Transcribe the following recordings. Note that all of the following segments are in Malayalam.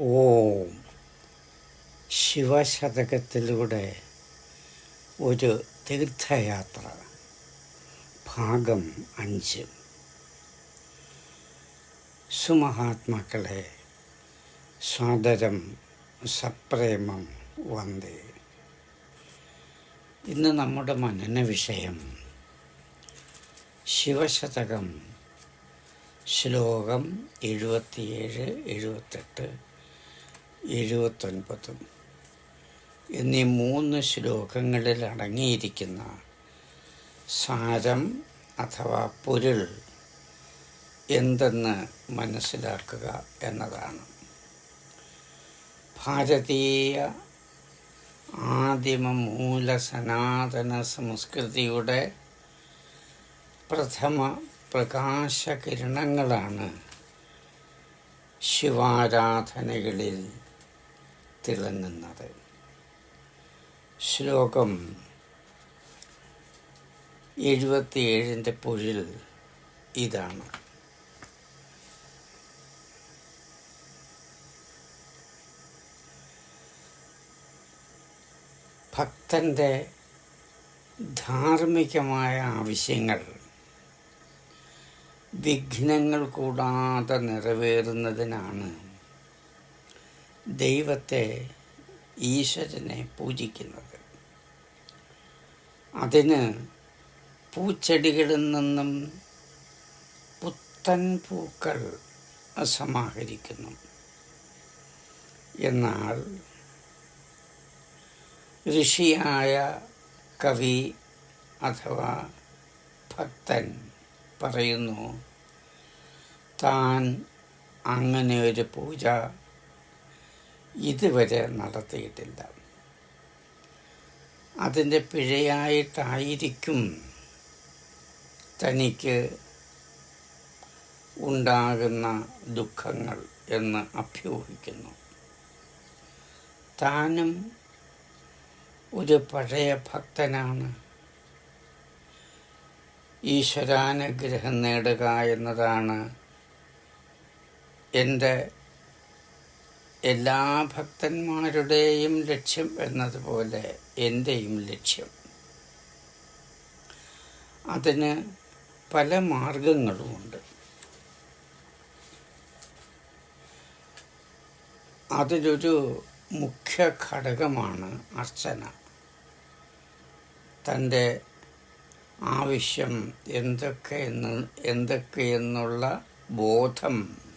ഓം. ശിവശതകത്തിലൂടെ ഒരു തീർത്ഥയാത്ര. ഭാഗം അഞ്ച്. സുമഹാത്മാക്കളെ സ്വാതരം സപ്രേമം വന്ദേ. ഇന്ന് നമ്മുടെ മനന വിഷയം ശിവശതകം ശ്ലോകം എഴുപത്തിയേഴ് എഴുപത്തെട്ട്. എഴുപത്തൊൻപതും. എന്നീ മൂന്ന് ശ്ലോകങ്ങളിൽ അടങ്ങിയിരിക്കുന്ന സാരം അഥവാ പൊരുൾ എന്തെന്ന് മനസ്സിലാക്കുക എന്നതാണ്. ഭാരതീയ ആദിമ മൂല സനാതന സംസ്കൃതിയുടെ പ്രഥമ പ്രകാശകിരണങ്ങളാണ് ശിവാരാധനകളിൽ തിളങ്ങുന്നത് ശ്ലോകം എഴുപത്തിയേഴിന്റെ പൊഴിൽ ഇതാണ്. ഭക്തന്റെ ധാർമ്മികമായ ആവശ്യങ്ങൾ വിഘ്നങ്ങൾ കൂടാതെ നിറവേറുന്നതിനാണ് ദൈവത്തെ ഈശ്വരനെ പൂജിക്കുന്നത്. അതിന് പൂച്ചെടികളിൽ നിന്നും പുത്തൻ പൂക്കൾ സമാഹരിക്കുന്നു. എന്നാൽ ഋഷിയായ കവി അഥവാ ഭക്തൻ പറയുന്നു താൻ അങ്ങനെ ഒരു പൂജ ഇതുവരെ നടത്തിയിട്ടില്ല. അതിന്റെ പിഴയായിട്ടായിരിക്കും തനിക്ക് ഉണ്ടാകുന്ന ദുഃഖങ്ങൾ എന്ന് അഭ്യൂഹിക്കുന്നു. താനും ഒരു പഴയ ഭക്തനാണ്. ഈശ്വരാനുഗ്രഹം നേടുക എന്നതാണ് എന്റെ എല്ലാ ഭക്തന്മാരുടെയും ലക്ഷ്യം എന്നതുപോലെ എന്റെയും ലക്ഷ്യം. അതിന് പല മാർഗങ്ങളുമുണ്ട്. അതിലൊരു മുഖ്യ ഘടകമാണ് അർച്ചന. തന്റെ ആവശ്യം എന്തൊക്കെയെന്ന് എന്തൊക്കെയെന്നുള്ള ബോധം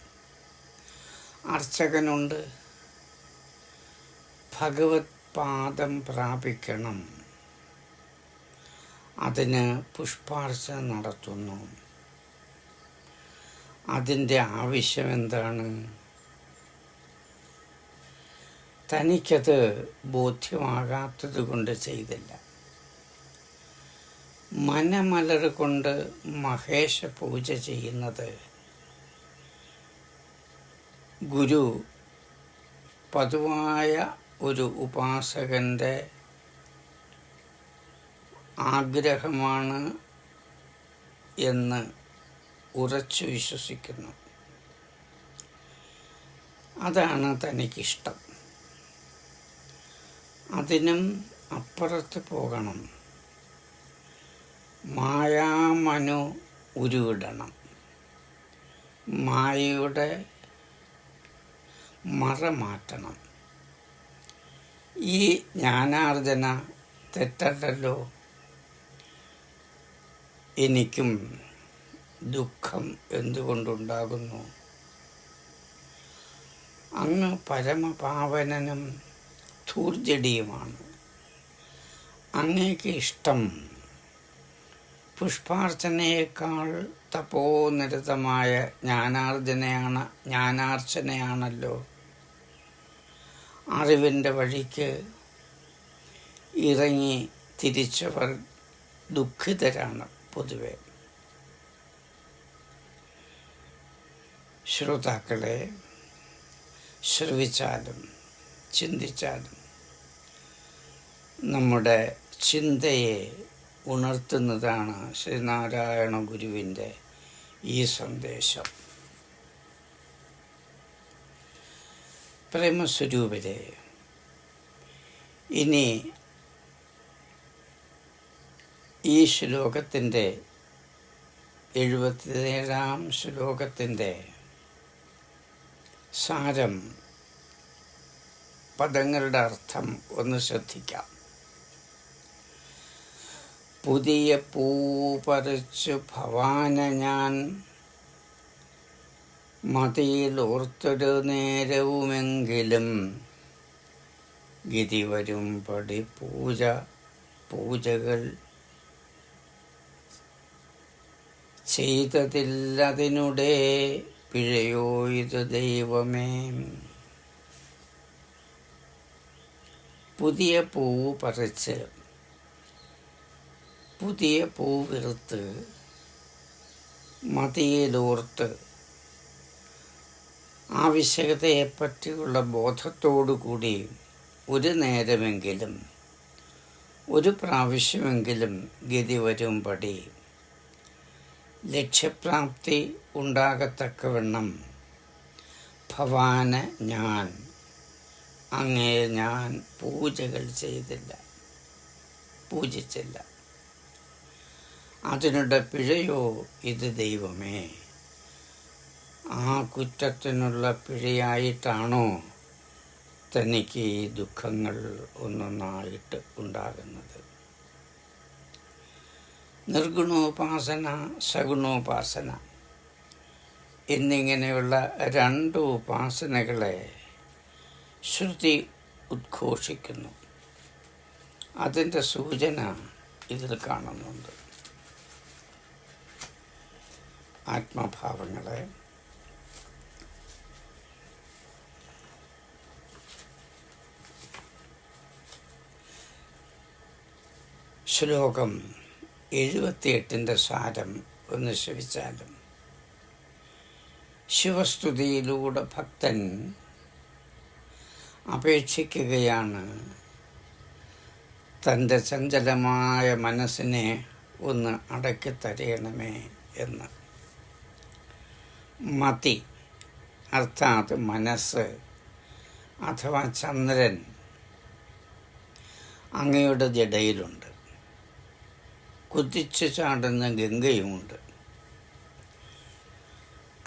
അർച്ചകനുണ്ട്. ഭഗവത് പാദം പ്രാപിക്കണം. അതിന് പുഷ്പാർച്ചന നടത്തുന്നു. അതിന്റെ ആവശ്യം എന്താണ്? തനിക്കത് ബോധ്യമാകാത്തത് കൊണ്ട് ചെയ്തില്ല. മനമലർ കൊണ്ട് മഹേഷ പൂജ ചെയ്യുന്നത് ഗുരു പതിവായ ഒരു ഉപാസകന്റെ ആഗ്രഹമാണ് എന്ന് ഉറച്ചു വിശ്വസിക്കുന്നു. അതാണ് തനിക്കിഷ്ടം. അതിനും അപ്പുറത്ത് പോകണം. മായാമനു ഉരുവിടണം. മായയുടെ മറ മാറ്റണം ഈ ജ്ഞാനാർജന തെറ്റല്ലോ എനിക്കും ദുഃഖം എന്തുകൊണ്ടുണ്ടാകുന്നു? അങ്ങ് പരമപാവനനും ധൂർജടിയുമാണ് അങ്ങേക്ക് ഇഷ്ടം പുഷ്പാർച്ചനയേക്കാൾ തപോനിരതമായ ജ്ഞാനാർജനയാണ് ജ്ഞാനാർച്ചനയാണല്ലോ. അറിവിന്റെ വഴിക്ക് ഇറങ്ങി തിരിച്ചവർ ദുഃഖിതരാണ് പൊതുവെ. ശ്രോതാക്കളെ ശ്രവിച്ചാലും ചിന്തിച്ചാലും നമ്മുടെ ചിന്തയെ ഉണർത്തുന്നതാണ് ശ്രീനാരായണ ഗുരുവിന്റെ ഈ സന്ദേശം. പ്രേമസ്വരൂപരെ ഇനി ഈ ശ്ലോകത്തിന്റെ എഴുപത്തിയേഴാം ശ്ലോകത്തിന്റെ സാരം പദങ്ങളുടെ അർത്ഥം ഒന്ന് ശ്രദ്ധിക്കാം. പുതിയ പൂ പറിച്ചു ഭവാന ഞാൻ മതിയിൽ ഓർത്തൊരു നേരവുമെങ്കിലും ഗതി വരും പടി പൂജ പൂജകൾ ചെയ്തതില്ലതിനുടെ പിഴയോ ഇത് ദൈവമേ. പുതിയ പൂവ് പറിച്ച് പുതിയ പൂവിറുത്ത് മതിയിലോർത്ത് ആവശ്യകതയെപ്പറ്റിയുള്ള ബോധത്തോടുകൂടി ഒരു നേരമെങ്കിലും ഒരു പ്രാവശ്യമെങ്കിലും ഗതി വരുമ്പടി ലക്ഷ്യപ്രാപ്തി ഉണ്ടാകത്തക്കവണ്ണം ഭവാന് ഞാൻ അങ്ങേ ഞാൻ പൂജകൾ ചെയ്തില്ല പൂജിച്ചില്ല. അതിനുടെ പിഴയോ ഇത് ദൈവമേ. ആ കുറ്റത്തിനുള്ള പിഴയായിട്ടാണോ തനിക്ക് ഈ ദുഃഖങ്ങൾ ഒന്നൊന്നായിട്ട് ഉണ്ടാകുന്നത്? നിർഗുണോപാസന സഗുണോപാസന എന്നിങ്ങനെയുള്ള രണ്ട് ഉപാസനകളെ ശ്രുതി ഉദ്ഘോഷിക്കുന്നു. അതിന്റെ സൂചന ഇതിൽ കാണുന്നുണ്ട്. ആത്മഭാവങ്ങളെ ശ്ലോകം എഴുപത്തിയെട്ടിന്റെ സാരം ഒന്ന് ശ്രമിച്ചാലും ശിവസ്തുതിയിലൂടെ ഭക്തൻ അപേക്ഷിക്കുകയാണ്. തന്റെ ചഞ്ചലമായ മനസ്സിനെ ഒന്ന് അടക്കി തരയണമേ എന്ന്. മതി അർത്ഥാത് മനസ്സ് അഥവാ ചന്ദ്രൻ അങ്ങയുടെ ജടയിലുണ്ട്. കുതിച്ചു ചാടുന്ന ഗംഗയുമുണ്ട്.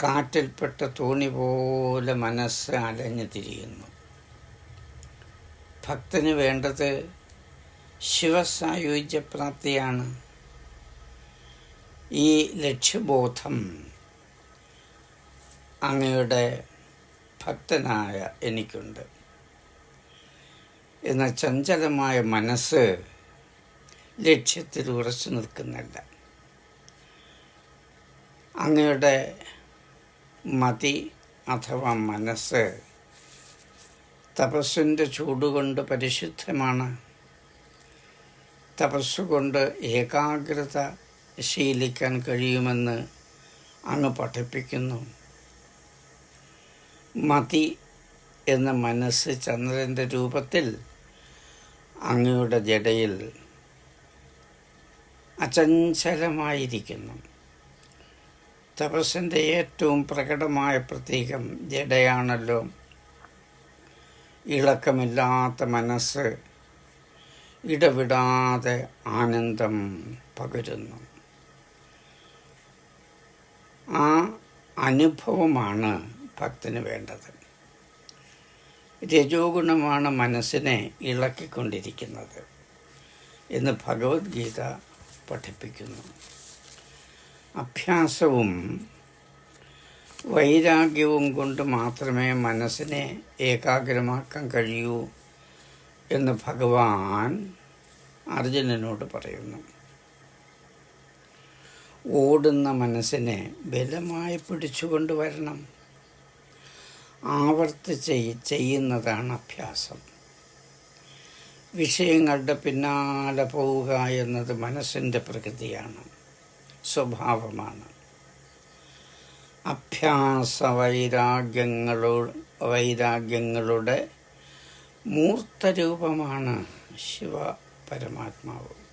കാറ്റിൽപ്പെട്ട തോണി പോലെ മനസ്സ് അലഞ്ഞു തിരിയുന്നു. ഭക്തന് വേണ്ടത് ശിവസായുജ്യപ്രാപ്തിയാണ് ഈ ലക്ഷ്യബോധം അങ്ങയുടെ ഭക്തനായ എനിക്കുണ്ട്. എന്ന ചഞ്ചലമായ മനസ്സ് ലക്ഷ്യത്തിൽ ഉറച്ചു നിൽക്കുന്നില്ല അങ്ങയുടെ മതി അഥവാ മനസ്സ് തപസ്സിന്റെ ചൂടുകൊണ്ട് പരിശുദ്ധമാണ്. തപസ്സുകൊണ്ട് ഏകാഗ്രത ശീലിക്കാൻ കഴിയുമെന്ന് അങ്ങ് പഠിപ്പിക്കുന്നു. മതി എന്ന മനസ്സ് ചന്ദ്രന്റെ രൂപത്തിൽ അങ്ങയുടെ ജടയിൽ അചഞ്ചലമായിരിക്കുന്നു. തപസ്സിന്റെ ഏറ്റവും പ്രകടമായ പ്രതീകം ജഡയാണല്ലോ. ഇളക്കമില്ലാത്ത മനസ്സ് ഇടവിടാതെ ആനന്ദം പകരുന്നു. ആ അനുഭവമാണ് ഭക്തന് വേണ്ടത്. രജോഗുണമാണ് മനസ്സിനെ ഇളക്കിക്കൊണ്ടിരിക്കുന്നത് എന്ന് ഭഗവത്ഗീത പഠിപ്പിക്കുന്നു. അഭ്യാസവും വൈരാഗ്യവും കൊണ്ട് മാത്രമേ മനസ്സിനെ ഏകാഗ്രമാക്കാൻ കഴിയൂ എന്ന് ഭഗവാൻ അർജുനനോട് പറയുന്നു. ഓടുന്ന മനസ്സിനെ ബലമായി പിടിച്ചുകൊണ്ട് വരണം ആവർത്തിച്ച് ചെയ്യുന്നതാണ് അഭ്യാസം. വിഷയങ്ങളുടെ പിന്നാലെ പോവുക എന്നത് മനസ്സിന്റെ പ്രകൃതിയാണ് സ്വഭാവമാണ്. അഭ്യാസ വൈരാഗ്യങ്ങളോ വൈരാഗ്യങ്ങളുടെ മൂർത്തരൂപമാണ് ശിവ പരമാത്മാവ്.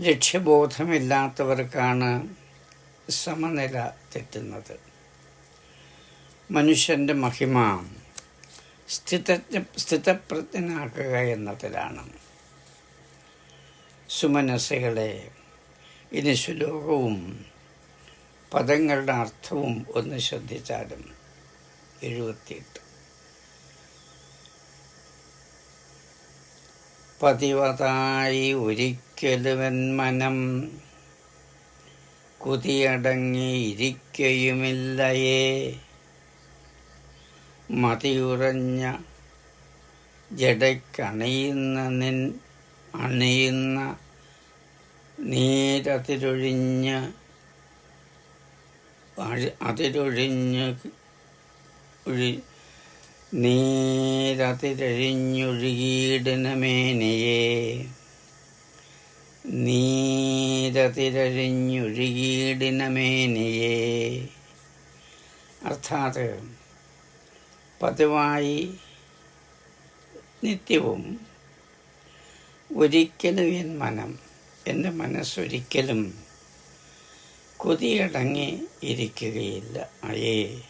ലക്ഷ്യബോധമില്ലാത്തവർക്കാണ് സമനില തെറ്റുന്നത്. മനുഷ്യന്റെ മഹിമ സ്ഥിതജ്ഞ സ്ഥിതപ്രജ്ഞനാക്കുക എന്നതിലാണ്. സുമനസ്സുകളെ ഇനി ശ്ലോകവും പദങ്ങളുടെ അർത്ഥവും ഒന്ന് ശ്രദ്ധിച്ചാലും എഴുപത്തിയെട്ട്. പതിവതായി ഒരിക്കലുവൻ മനം കുതിയടങ്ങിയിരിക്കയുമില്ലയേ. മതിയുറഞ്ഞ ജടയ്ക്കണയുന്ന നിൻ അണയുന്ന നീരതിരൊഴിഞ്ഞ് അതിരൊഴിഞ്ഞ് ഒഴി നീരതിരഴിഞ്ഞൊഴുകിയിടനമേനയെ നീരതിരഴിഞ്ഞൊഴുകിയിടനമേനയെ അർത്ഥാത് പതിവായി നിത്യവും ഒരിക്കലും എൻ മനം എന്റെ മനസ്സൊരിക്കലും കൊതിയടങ്ങി ഇരിക്കുകയില്ല. അയേ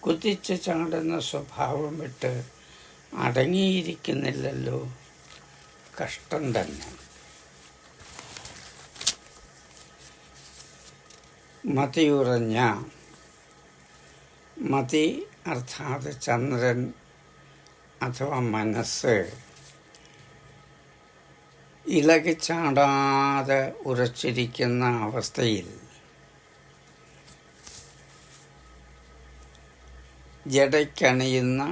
കുതിച്ചു ചാടുന്ന സ്വഭാവം വിട്ട് അടങ്ങിയിരിക്കുന്നില്ലല്ലോ. കഷ്ടം തന്നെ. മതിയുറഞ്ഞ മതി അർത്ഥാത് ചന്ദ്രൻ അഥവാ മനസ്സ് ഇളകിച്ചാടാതെ ഉറച്ചിരിക്കുന്ന അവസ്ഥയിൽ ജടയ്ക്കണിയുന്ന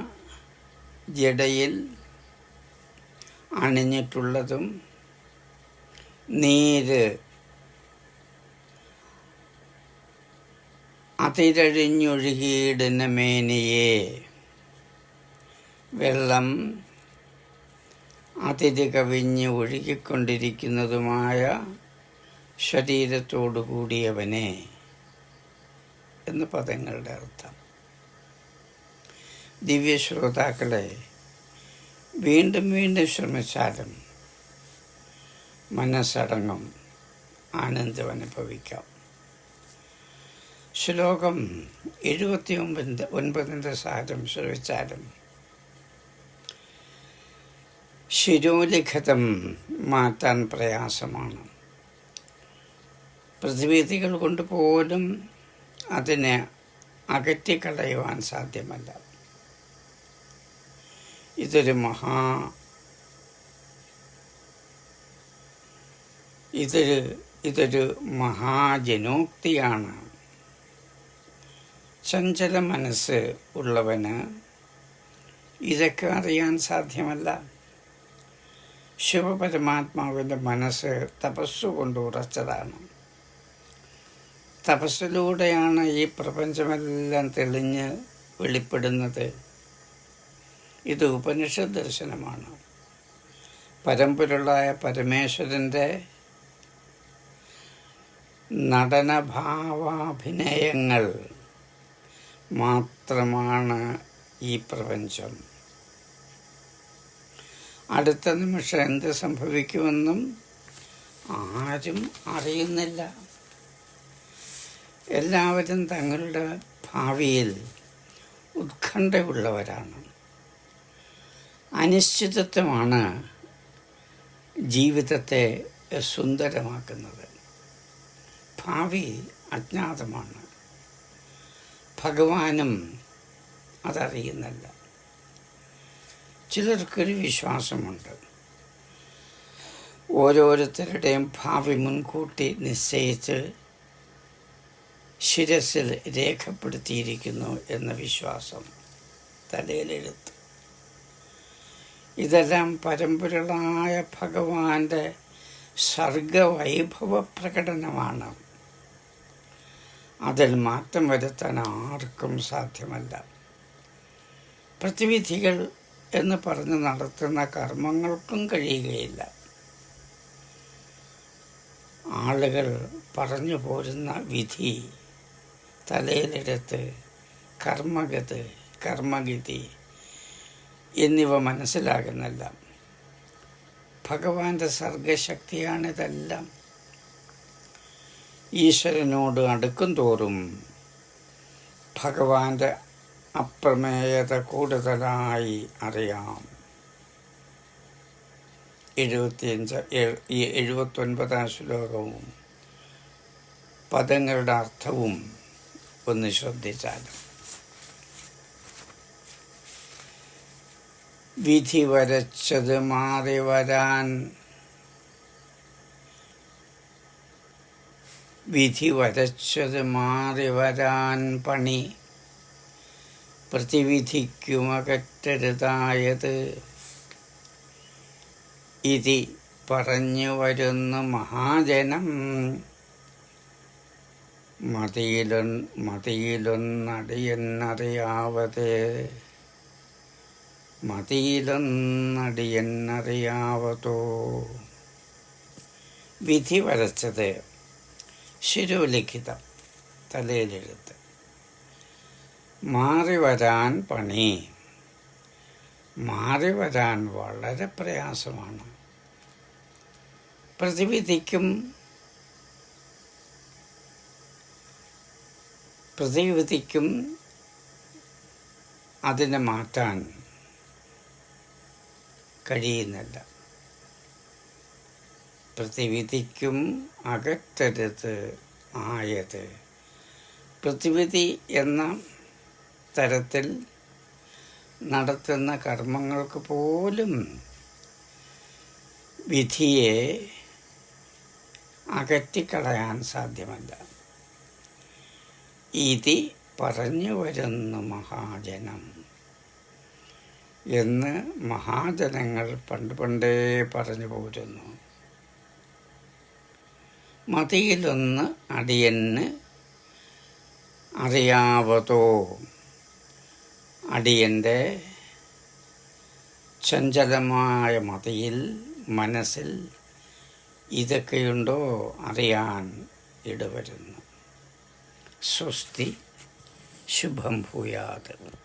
ജടയിൽ അണിഞ്ഞിട്ടുള്ളതും നീര് അതിരഴിഞ്ഞൊഴുകിയിടുന്ന മേനിയെ വെള്ളം അതിര് കവിഞ്ഞ് ഒഴുകിക്കൊണ്ടിരിക്കുന്നതുമായ ശരീരത്തോടു കൂടിയവനെ എന്ന് പദങ്ങളുടെ അർത്ഥം. ദിവ്യ ശ്രോതാക്കളെ വീണ്ടും വീണ്ടും ശ്രമിച്ചാലും മനസ്സടങ്ങും ആനന്ദം അനുഭവിക്കാം. ശ്ലോകം എഴുപത്തി ഒമ്പതിന്റെ ഒൻപതിന്റെ സാരം ശ്രമിച്ചാലും ശിരോലിഖിതം മാറ്റാൻ പ്രയാസമാണ്. പ്രതിവിധികൾ കൊണ്ട് പോലും അതിനെ അകറ്റിക്കളയുവാൻ സാധ്യമല്ല. ഇതൊരു മഹാ ഇതൊരു ഇതൊരു മഹാജനോക്തിയാണ്. ചഞ്ചല മനസ്സ് ഉള്ളവന് ഇതൊക്കെ അറിയാൻ സാധ്യമല്ല. ശിവപരമാത്മാവിന്റെ മനസ്സ് തപസ്സുകൊണ്ട് ഉറച്ചതാണ്. തപസ്സിലൂടെയാണ് ഈ പ്രപഞ്ചമെല്ലാം തെളിഞ്ഞ് വെളിപ്പെടുന്നത്. ഇത് ഉപനിഷത് ദർശനമാണ്. പരമ്പൊരുളായ പരമേശ്വരന്റെ നടനഭാവാഭിനയങ്ങൾ മാത്രമാണ് ഈ പ്രപഞ്ചം. അടുത്ത നിമിഷം എന്ത് സംഭവിക്കുമെന്നും ആരും അറിയുന്നില്ല. എല്ലാവരും തങ്ങളുടെ ഭാവിയിൽ ഉത്കണ്ഠയുള്ളവരാണ്. അനിശ്ചിതത്വമാണ് ജീവിതത്തെ സുന്ദരമാക്കുന്നത്. ഭാവി അജ്ഞാതമാണ്. ഭഗവാനും അതറിയുന്നില്ല. ചിലർക്കൊരു വിശ്വാസമുണ്ട്. ഓരോരുത്തരുടെയും ഭാവി മുൻകൂട്ടി നിശ്ചയിച്ച് ശിരസിൽ രേഖപ്പെടുത്തിയിരിക്കുന്നു എന്ന വിശ്വാസം തലയിലെഴുത്ത്. ഇതെല്ലാം പരമ്പരകളായ ഭഗവാന്റെ സർഗവൈഭവ പ്രകടനമാണ്. അതിൽ മാറ്റം വരുത്താൻ ആർക്കും സാധ്യമല്ല. പ്രതിവിധികൾ എന്ന് പറഞ്ഞ് നടത്തുന്ന കർമ്മങ്ങൾക്കും കഴിയുകയില്ല. ആളുകൾ പറഞ്ഞു പോരുന്ന വിധി തലയിലെടുത്ത് കർമ്മഗത് കർമ്മഗതി എന്നിവ മനസ്സിലാകുന്നില്ല. ഭഗവാന്റെ സർഗശക്തിയാണിതെല്ലാം. ഈശ്വരനോട് അടുക്കും തോറും ഭഗവാന്റെ അപ്രമേയത കൂടുതലായി അറിയാം. എഴുപത്തിയഞ്ച് എഴുപത്തൊൻപതാം ശ്ലോകവും പദങ്ങളുടെ അർത്ഥവും ഒന്ന് ശ്രദ്ധിച്ചാലും വിധി വരച്ചത് മാറി വരാൻ വിധി വരച്ചത് മാറി വരാൻ പണി. പ്രതിവിധിക്കുമകറ്റരുതായത്. ഇതി പറഞ്ഞു വരുന്ന മഹാജനം. മതിയിലൊ മതിയിലൊന്നടിയെന്നറിയാവത്. മതിയിലൊന്നടിയെന്നറിയാവതോ. വിധി വരച്ചത് ശിരോലിഖിതം തലയിലെഴുത്ത്. മാറി വരാൻ പണി. മാറി വരാൻ വളരെ പ്രയാസമാണ്. പ്രതിവിധിക്കും പ്രതിവിധിക്കും അതിനെ മാറ്റാൻ കഴിയുന്നില്ല. പ്രതിവിധിക്കും അകറ്റരുത് ആയത്. പ്രതിവിധി എന്ന തരത്തിൽ നടത്തുന്ന കർമ്മങ്ങൾക്ക് പോലും വിധിയെ അകറ്റിക്കളയാൻ സാധ്യമല്ല. ഇതി പറഞ്ഞു വരുന്നു മഹാജനം എന്ന് മഹാജനങ്ങൾ പണ്ട് പണ്ടേ പറഞ്ഞു പോരുന്നു. മതിയിലൊന്ന് അടിയന് അറിയാവതോ? അടിയന്റെ ചഞ്ചലമായ മതിയിൽ മനസ്സിൽ ഇതൊക്കെയുണ്ടോ അറിയാൻ ഇടവരുന്നു. സ്വസ്തി ശുഭം ഭൂയാത്.